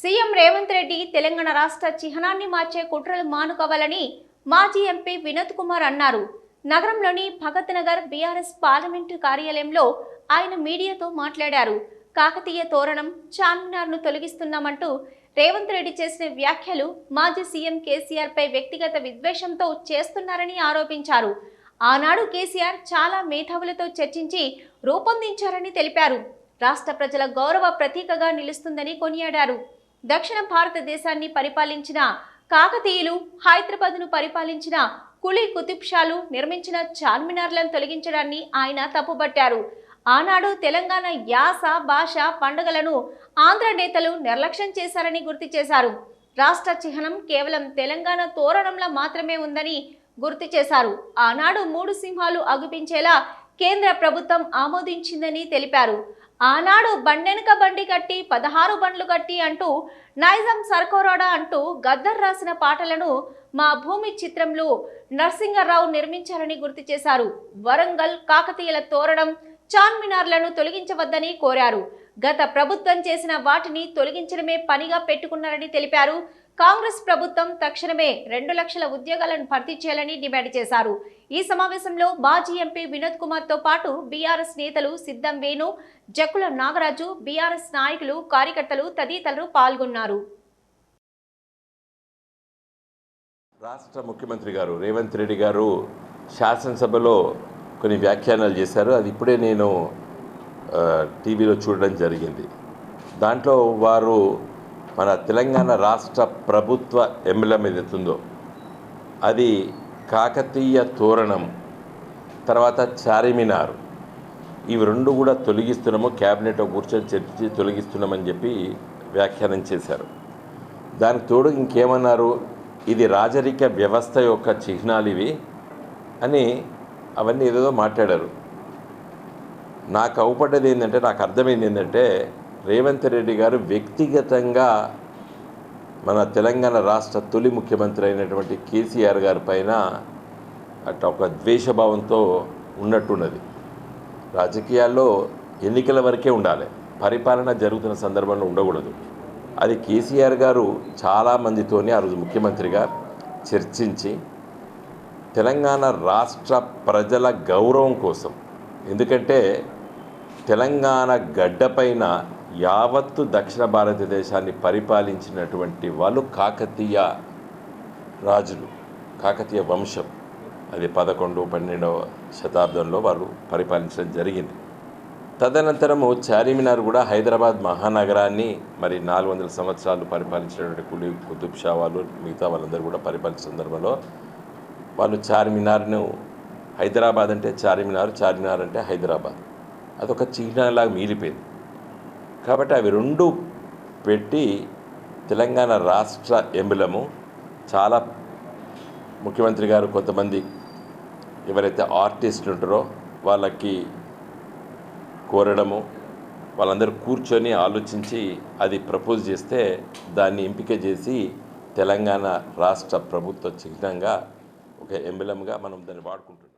CM Revanth Reddy Telangana రాష్ట్ర చిహ్నాన్ని మార్చే కుట్రలు మానుకోవాలని మాజీ ఎంపీ వినోద్ కుమార్ అన్నారు. నగరంలోని భగత్ నగర్ బీఆర్ఎస్ పార్లమెంటు కార్యాలయంలో ఆయన మీడియాతో మాట్లాడారు. కాకతీయ తోరణం చార్మినార్ను తొలగిస్తున్నామంటూ రేవంత్ రెడ్డి చేసిన వ్యాఖ్యలు మాజీ సీఎం కేసీఆర్పై వ్యక్తిగత విద్వేషంతో చేస్తున్నారని ఆరోపించారు. ఆనాడు కేసీఆర్ చాలా మేధావులతో చర్చించి రూపొందించారని తెలిపారు. రాష్ట్ర ప్రజల గౌరవ ప్రతీకగా నిలుస్తుందని కొనియాడారు. దక్షిణ భారతదేశాన్ని పరిపాలించిన కాకతీయులు హైదరాబాద్ను పరిపాలించిన కులీ కుతుబ్షాలు నిర్మించిన చార్మినార్లను తొలగించడాన్ని ఆయన తప్పుబట్టారు. ఆనాడు తెలంగాణ యాస భాష పండుగలను ఆంధ్ర నేతలు నిర్లక్ష్యం చేశారని గుర్తు చేశారు. రాష్ట్ర చిహ్నం కేవలం తెలంగాణ తోరణంలో మాత్రమే ఉందని గుర్తు చేశారు. ఆనాడు మూడు సింహాలు అగుపించేలా కేంద్ర ప్రభుత్వం ఆమోదించిందని తెలిపారు. ఆనాడు బండెనక బండి కట్టి పదహారు బండ్లు కట్టి అంటూ నైజాం సర్కోరాడా అంటూ గద్దర్ రాసిన పాటలను మా భూమి చిత్రంలో నరసింగరావు నిర్మించారని గుర్తు చేశారు. వరంగల్ కాకతీయుల తోరణం చార్మినార్లను తొలగించవద్దని కోరారు. గత ప్రభుత్వం చేసిన వాటిని తొలగించడమే పనిగా పెట్టుకున్నారని తెలిపారు. కాంగ్రెస్ ప్రభుత్వం తక్షణమే రెండు లక్షల ఉద్యోగాలను భర్తీ చేయాలని డిమాండ్ చేశారు. ఈ సమావేశంలో మాజీ ఎంపీ వినోద్ కుమార్తో పాటు బీఆర్ఎస్ నేతలు సిద్ధం వేణు జక్కుల నాగరాజు బీఆర్ఎస్ నాయకులు కార్యకర్తలు తదితరులు పాల్గొన్నారు. రాష్ట్ర ముఖ్యమంత్రి గారు రేవంత్ రెడ్డి గారు శాసనసభలో కొన్ని వ్యాఖ్యానాలు చేశారు. అది ఇప్పుడే నేను టీవీలో చూడడం జరిగింది. దాంట్లో వారు మన తెలంగాణ రాష్ట్ర ప్రభుత్వ ఎమ్మెల్యం ఏదైతుందో అది కాకతీయ తోరణం తర్వాత చారిమినార్. ఇవి రెండు కూడా తొలగిస్తున్నాము క్యాబినెట్లో కూర్చొని చర్చించి తొలగిస్తున్నామని చెప్పి వ్యాఖ్యానం చేశారు. దానికి తోడు ఇంకేమన్నారు ఇది రాజరిక వ్యవస్థ యొక్క చిహ్నాలు ఇవి అని అవన్నీ ఏదేదో మాట్లాడారు. నాకు అవుపడ్డది ఏంటంటే నాకు అర్థమైంది ఏంటంటే రేవంత్ రెడ్డి గారు వ్యక్తిగతంగా మన తెలంగాణ రాష్ట్ర తొలి ముఖ్యమంత్రి అయినటువంటి కేసీఆర్ గారి పైన అట్లా ఒక ద్వేషభావంతో ఉన్నట్టున్నది. రాజకీయాల్లో ఎన్నికల వరకే ఉండాలి. పరిపాలన జరుగుతున్న సందర్భంలో ఉండకూడదు. అది కేసీఆర్ గారు చాలామందితోనే ఆ రోజు ముఖ్యమంత్రిగా చర్చించి తెలంగాణ రాష్ట్ర ప్రజల గౌరవం కోసం ఎందుకంటే తెలంగాణ గడ్డపైన యావత్తు దక్షిణ భారతదేశాన్ని పరిపాలించినటువంటి వాళ్ళు కాకతీయ రాజులు కాకతీయ వంశం. అది పదకొండు పన్నెండవ శతాబ్దంలో వారు పరిపాలించడం జరిగింది. తదనంతరము చార్మినార్ కూడా హైదరాబాద్ మహానగరాన్ని మరి నాలుగు వందల సంవత్సరాలు పరిపాలించినటువంటి కులి కుతుబ్ షా వాళ్ళు మిగతా వాళ్ళందరూ కూడా పరిపాలించిన సందర్భంలో వాళ్ళు చార్మినార్ను హైదరాబాద్ అంటే చార్మినార్ చార్మినార్ అంటే హైదరాబాద్. అదొక చిహ్నలాగా మిగిలిపోయింది. కాబట్టి అవి రెండు పెట్టి తెలంగాణ రాష్ట్ర ఎంబులము చాలా ముఖ్యమంత్రి గారు కొంతమంది ఎవరైతే ఆర్టిస్టులు ఉంటారో వాళ్ళకి కోరడము వాళ్ళందరూ కూర్చొని ఆలోచించి అది ప్రపోజ్ చేస్తే దాన్ని ఎంపిక చేసి తెలంగాణ రాష్ట్ర ప్రభుత్వ చిహ్నంగా ఒక ఎంబిలంగా మనం దాన్ని వాడుకుంటున్నాం.